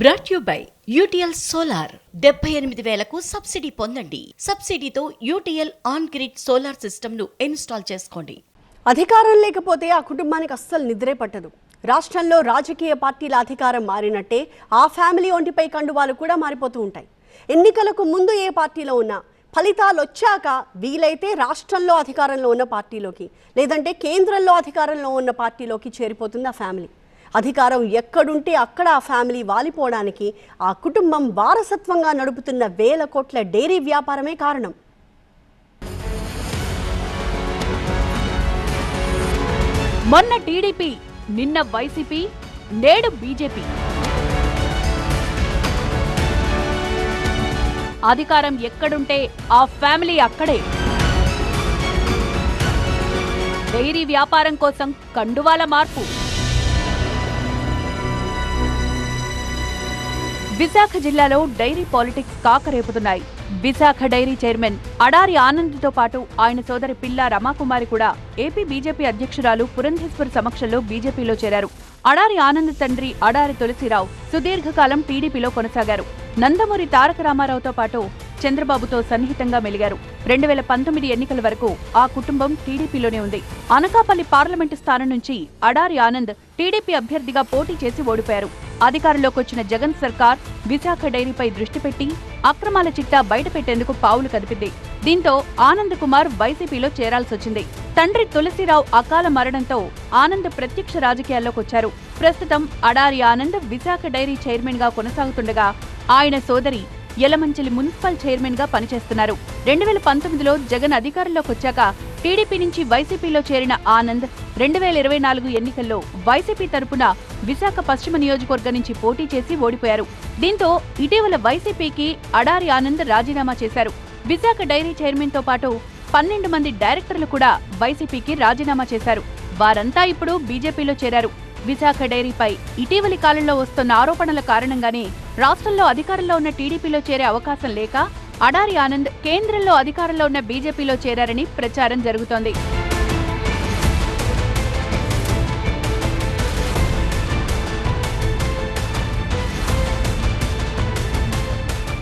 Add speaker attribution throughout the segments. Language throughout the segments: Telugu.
Speaker 1: Brought you by UTL solar డెబ్బై ఎనిమిది వేలకు సబ్సిడీ పొందండి. సబ్సిడీతో యూటీఎల్ ఆన్ గ్రిడ్ సోలార్ సిస్టమ్ను ఇన్స్టాల్ చేసుకోండి.
Speaker 2: అధికారం లేకపోతే ఆ కుటుంబానికి అస్సలు నిద్రే పట్టదు. రాష్ట్రంలో రాజకీయ పార్టీల అధికారం మారినట్టే ఆ ఫ్యామిలీ ఒంటిపై కండువాలు కూడా మారిపోతూ ఉంటాయి. ఎన్నికలకు ముందు ఏ పార్టీలో ఉన్నా ఫలితాలు వచ్చాక వీలైతే రాష్ట్రంలో అధికారంలో ఉన్న పార్టీలోకి లేదంటే కేంద్రంలో అధికారంలో ఉన్న పార్టీలోకి చేరిపోతుంది ఆ ఫ్యామిలీ. అధికారం ఎక్కడుంటే అక్కడ ఆ ఫ్యామిలీ వాలిపోవడానికి ఆ కుటుంబం వారసత్వంగా నడుపుతున్న వేల కోట్ల డైరీ వ్యాపారమే కారణం.
Speaker 3: మొన్న టీడీపీ నిన్న వైసీపీ నేడు బీజేపీ. అధికారం ఎక్కడుంటే ఆ ఫ్యామిలీ అక్కడే. డైరీ వ్యాపారం కోసం కండువాల మార్పు. విశాఖ జిల్లాలో డైరీ పాలిటిక్స్ కాకరేపుతున్నాయి. విశాఖ డైరీ చైర్మన్ అడారి ఆనంద్తో పాటు ఆయన సోదరి పిల్ల రమాకుమారి కూడా ఏపీ బీజేపీ అధ్యక్షురాలు పురంధేశ్వర్ సమక్షంలో బీజేపీలో చేరారు. అడారి ఆనంద్ తండ్రి అడారి తులసిరావు సుదీర్ఘకాలం టీడీపీలో కొనసాగారు. నందమూరి తారక రామారావుతో పాటు చంద్రబాబుతో సన్నిహితంగా మెలిగారు. రెండు వేల పంతొమ్మిది ఎన్నికల వరకు ఆ కుటుంబం టీడీపీలోనే ఉంది. అనకాపల్లి పార్లమెంటు స్థానం నుంచి అడారి ఆనంద్ టీడీపీ అభ్యర్థిగా పోటీ చేసి ఓడిపోయారు. అధికారంలోకి వచ్చిన జగన్ సర్కార్ విశాఖ డైరీపై దృష్టి పెట్టి అక్రమాల చిట్టా బయటపెట్టేందుకు పావులు కదిపింది. దీంతో ఆనంద్ కుమార్ వైసీపీలో చేరాల్సొచ్చింది. తండ్రి తులసిరావు అకాల మరణంతో ఆనంద్ ప్రత్యక్ష రాజకీయాల్లోకి వచ్చారు. ప్రస్తుతం అడారి ఆనంద్ విశాఖ డైరీ చైర్మన్గా కొనసాగుతుండగా ఆయన సోదరి యలమంచిలి మున్సిపల్ చైర్మన్గా పనిచేస్తున్నారు. రెండు వేల పంతొమ్మిదిలో జగన్ అధికారంలోకి వచ్చాక టీడీపీ నుంచి వైసీపీలో చేరిన ఆనంద్ రెండు వేల ఇరవై నాలుగు ఎన్నికల్లో వైసీపీ తరపున విశాఖ పశ్చిమ నియోజకవర్గం నుంచి పోటీ చేసి ఓడిపోయారు. దీంతో ఇటీవల వైసీపీకి అడారి ఆనంద్ రాజీనామా చేశారు. విశాఖ డైరీ చైర్మన్తో పాటు పన్నెండు మంది డైరెక్టర్లు కూడా వైసీపీకి రాజీనామా చేశారు. వారంతా ఇప్పుడు బీజేపీలో చేరారు. విశాఖ డైరీపై ఇటీవలి కాలంలో వస్తున్న ఆరోపణల కారణంగానే రాష్ట్రంలో అధికారంలో ఉన్న టీడీపీలో చేరే అవకాశం లేక అడారి ఆనంద్ కేంద్రంలో అధికారంలో ఉన్న బీజేపీలో చేరారని ప్రచారం జరుగుతోంది.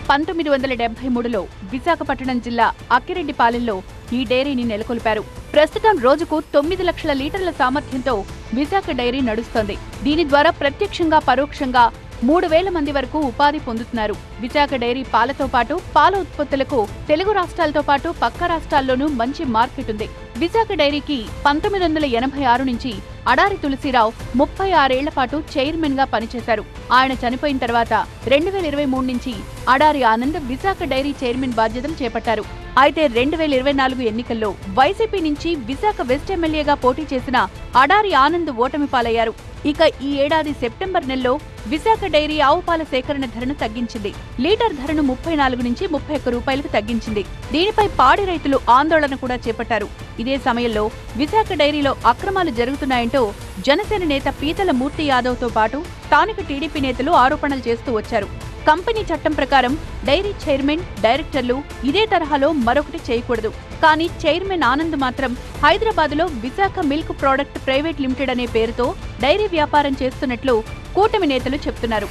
Speaker 3: పంతొమ్మిది వందల డెబ్బై మూడులో విశాఖపట్నం జిల్లా అక్కిరెడ్డిపాలెంలో ఈ డైరీని నెలకొల్పారు. ప్రస్తుతం రోజుకు తొమ్మిది లక్షల లీటర్ల సామర్థ్యంతో విశాఖ డైరీ నడుస్తోంది. దీని ద్వారా ప్రత్యక్షంగా పరోక్షంగా మూడు వేల మంది వరకు ఉపాధి పొందుతున్నారు. విశాఖ డైరీ పాలతో పాటు పాల ఉత్పత్తులకు తెలుగు రాష్ట్రాలతో పాటు పక్క రాష్ట్రాల్లోనూ మంచి మార్కెట్ ఉంది. విశాఖ డైరీకి పంతొమ్మిది వందల ఎనభై ఆరు నుంచి అడారి తులసిరావు ముప్పై ఆరేళ్ళ పాటు చైర్మన్గా పనిచేశారు. ఆయన చనిపోయిన తర్వాత రెండు వేల ఇరవై మూడు నుంచి అడారి ఆనంద్ విశాఖ డైరీ చైర్మన్ బాధ్యతలు చేపట్టారు. అయితే రెండు వేల ఇరవై నాలుగు ఎన్నికల్లో వైసీపీ నుంచి విశాఖ వెస్ట్ ఎమ్మెల్యేగా పోటీ చేసిన అడారి ఆనంద్ ఓటమి పాలయ్యారు. ఇక ఈ ఏడాది సెప్టెంబర్ నెలలో విశాఖ డైరీ ఆవు పాల సేకరణ ధరను తగ్గించింది. లీటర్ ధరను ముప్పై నాలుగు నుంచి ముప్పై ఒక్క రూపాయలకు తగ్గించింది. దీనిపై పాడి రైతులు ఆందోళన కూడా చేపట్టారు. ఇదే సమయంలో విశాఖ డైరీలో అక్రమాలు జరుగుతున్నాయంటూ జనసేన నేత పీతల మూర్తి యాదవ్తో పాటు స్థానిక టీడీపీ నేతలు ఆరోపణలు చేస్తూ వచ్చారు. కంపెనీ చట్టం ప్రకారం డైరీ చైర్మన్ డైరెక్టర్లు ఇదే తరహాలో మరొకటి చేయకూడదు. కానీ చైర్మన్ ఆనంద్ మాత్రం హైదరాబాద్లో Visakha milk product private limited అనే పేరుతో డైరీ వ్యాపారం చేస్తున్నట్లు కూటమి నేతలు చెప్తున్నారు.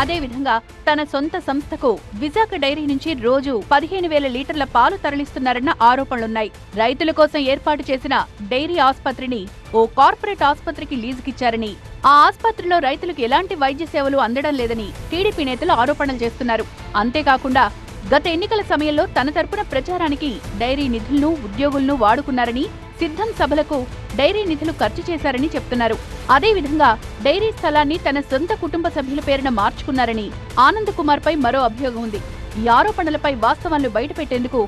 Speaker 3: అదేవిధంగా తన సొంత సంస్థకు విశాఖ డైరీ నుంచి రోజు పదిహేను వేల లీటర్ల పాలు తరలిస్తున్నారన్న ఆరోపణలున్నాయి. రైతుల కోసం ఏర్పాటు చేసిన డైరీ ఆసుపత్రిని ఓ కార్పొరేట్ ఆసుపత్రికి లీజుకిచ్చారని ఆ ఆసుపత్రిలో రైతులకు ఎలాంటి వైద్య సేవలు అందడం లేదని టీడీపీ నేతలు ఆరోపణలు చేస్తున్నారు. అంతేకాకుండా గత ఎన్నికల సమయంలో తన తరపున ప్రచారానికి డైరీ నిధులను ఉద్యోగులను వాడుకున్నారని సిద్ధం సభలకు డైరీ నిధులు ఖర్చు చేశారని చెప్తున్నారు. అదేవిధంగా డైరీ స్థలాన్ని తన సొంత కుటుంబ సభ్యుల పేరున మార్చుకున్నారని ఆనంద్ కుమార్ పై మరో అభియోగం ఉంది. ఈ ఆరోపణలపై వాస్తవాలను బయటపెట్టేందుకు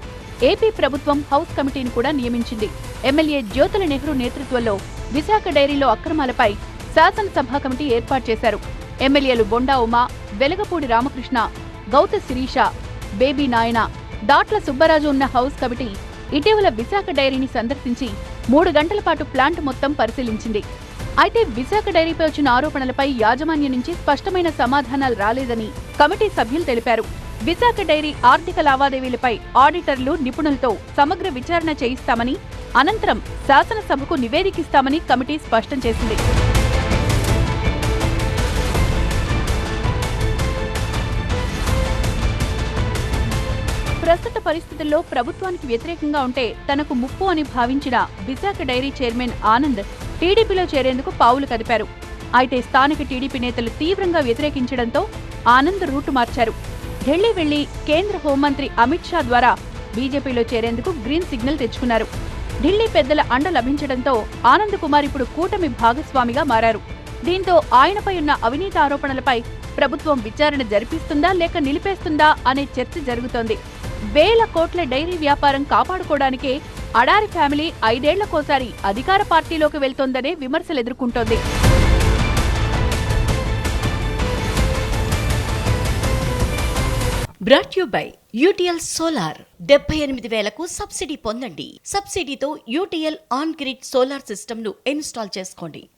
Speaker 3: ఏపీ ప్రభుత్వం హౌస్ కమిటీని కూడా నియమించింది. ఎమ్మెల్యే జ్యోతుల నెహ్రూ నేతృత్వంలో విశాఖ డైరీలో అక్రమాలపై శాసనసభ కమిటీ ఏర్పాటు చేశారు. ఎమ్మెల్యేలు బొండా ఉమా వెలగపూడి రామకృష్ణ గౌత శిరీష బేబీ నాయన దాట్ల సుబ్బరాజు ఉన్న హౌస్ కమిటీ ఇటీవల విశాఖ డైరీని సందర్శించి మూడు గంటల పాటు ప్లాంట్ మొత్తం పరిశీలించింది. అయితే విశాఖ డైరీపై వచ్చిన ఆరోపణలపై యాజమాన్యం నుంచి స్పష్టమైన సమాధానాలు రాలేదని కమిటీ సభ్యులు తెలిపారు. విశాఖ డైరీ ఆర్థిక లావాదేవీలపై ఆడిటర్లు నిపుణులతో సమగ్ర విచారణ చేయిస్తామని అనంతరం శాసనసభకు నివేదికిస్తామని కమిటీ స్పష్టం చేసింది. పరిస్థితుల్లో ప్రభుత్వానికి వ్యతిరేకంగా ఉంటే తనకు ముప్పు అని భావించిన విశాఖ డైరీ చైర్మన్ ఆనంద్ టీడీపీలో చేరేందుకు పావులు కదిపారు. అయితే స్థానిక టీడీపీ నేతలు తీవ్రంగా వ్యతిరేకించడంతో ఆనంద్ రూటు మార్చారు. ఢిల్లీ వెళ్ళి కేంద్ర హోంమంత్రి అమిత్ షా ద్వారా బీజేపీలో చేరేందుకు గ్రీన్ సిగ్నల్ తెచ్చుకున్నారు. ఢిల్లీ పెద్దల అండ లభించడంతో ఆనంద్ కుమార్ ఇప్పుడు కూటమి భాగస్వామిగా మారారు. దీంతో ఆయనపై ఉన్న అవినీతి ఆరోపణలపై ప్రభుత్వం విచారణ జరిపిస్తుందా లేక నిలిపేస్తుందా అనే చర్చ జరుగుతోంది. వేల కోట్ల డైరీ వ్యాపారం కాపాడుకోవడానికే అడారి ఫ్యామిలీ ఐదేళ్ళకోసారి అధికార పార్టీలోకి వెళ్తోందనే విమర్శలు ఎదుర్కొంటోంది.
Speaker 1: Brought you by UTL solar డెబ్బై ఎనిమిది వేలకు సబ్సిడీ పొందండి. సబ్సిడీతో యూటీఎల్ ఆన్ గ్రిడ్ సోలార్ సిస్టమ్ను ఇన్స్టాల్ చేసుకోండి.